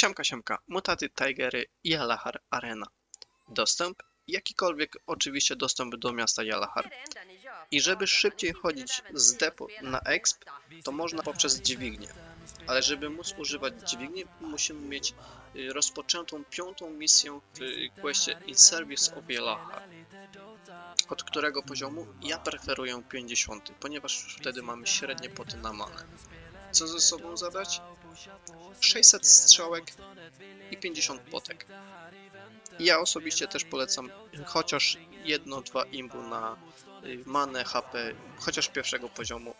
Siemka, siemka, Mutaty, Tigery i Jalahar Arena. Dostęp, jakikolwiek oczywiście dostęp do miasta Jalahar. I żeby szybciej chodzić z depo na exp, To można poprzez dźwignię. Ale żeby móc używać dźwigni, musimy mieć y, rozpoczętą piątą misję w y, questie In Service of Jalahar. Od którego poziomu ja preferuję 50, ponieważ wtedy mamy średnie poty na manę. Co ze sobą zabrać? 600 strzałek i 50 potek. Ja osobiście też polecam chociaż jedno, dwa imbu na y, manę, HP, chociaż pierwszego poziomu.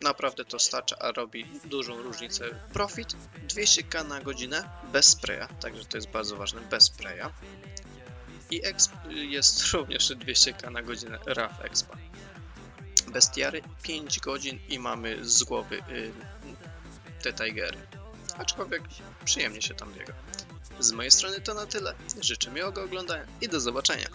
Naprawdę to starcza, a robi dużą różnicę. Profit 200k na godzinę bez spraya, także to jest bardzo ważne, bez spraya. I exp y, jest również 200k na godzinę RAF expa. Bestiary 5 godzin i mamy z głowy y, te tigery. Aczkolwiek przyjemnie się tam biega. Z mojej strony to na tyle. Życzę miłego oglądania i do zobaczenia.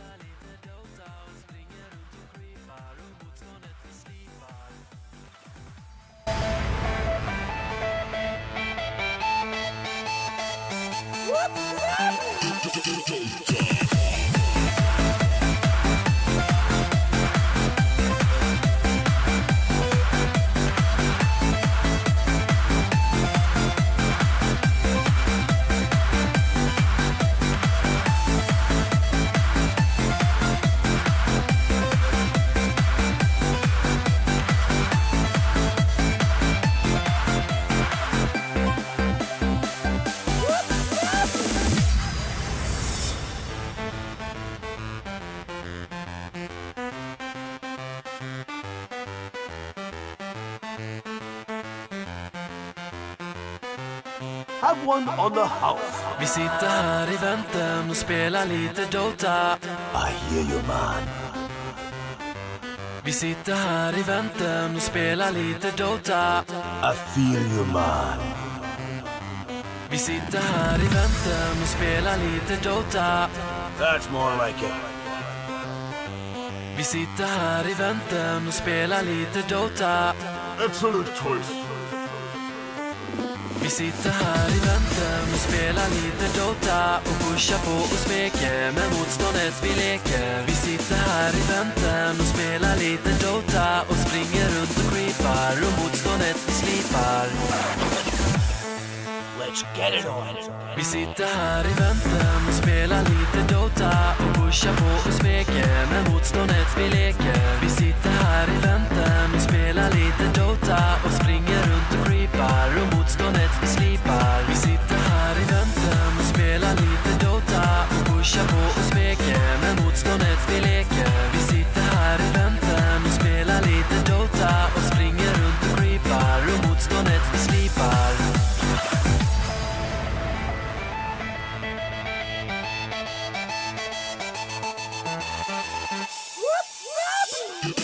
Have one on the house. Vi sitter här i väntan och spelar lite Dota I hear you, man. Vi sitter här i väntan och spelar lite Dota I feel you, man. Vi sitter här i väntan och spelar lite Dota That's more like it. Vi sitter här i väntan och spelar lite Dota Excellent choice. Vi sitter här i väntan och spelar lite Dota och pushar på och smeker med motståndet vi leker. Vi sitter här i väntan och spelar lite Dota och springer runt och creepar och motståndet vi slipar. Let's get it on. Vi sitter här i väntan och spelar lite Dota och pushar på och smeker med motståndet vi leker. Vi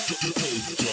Jones.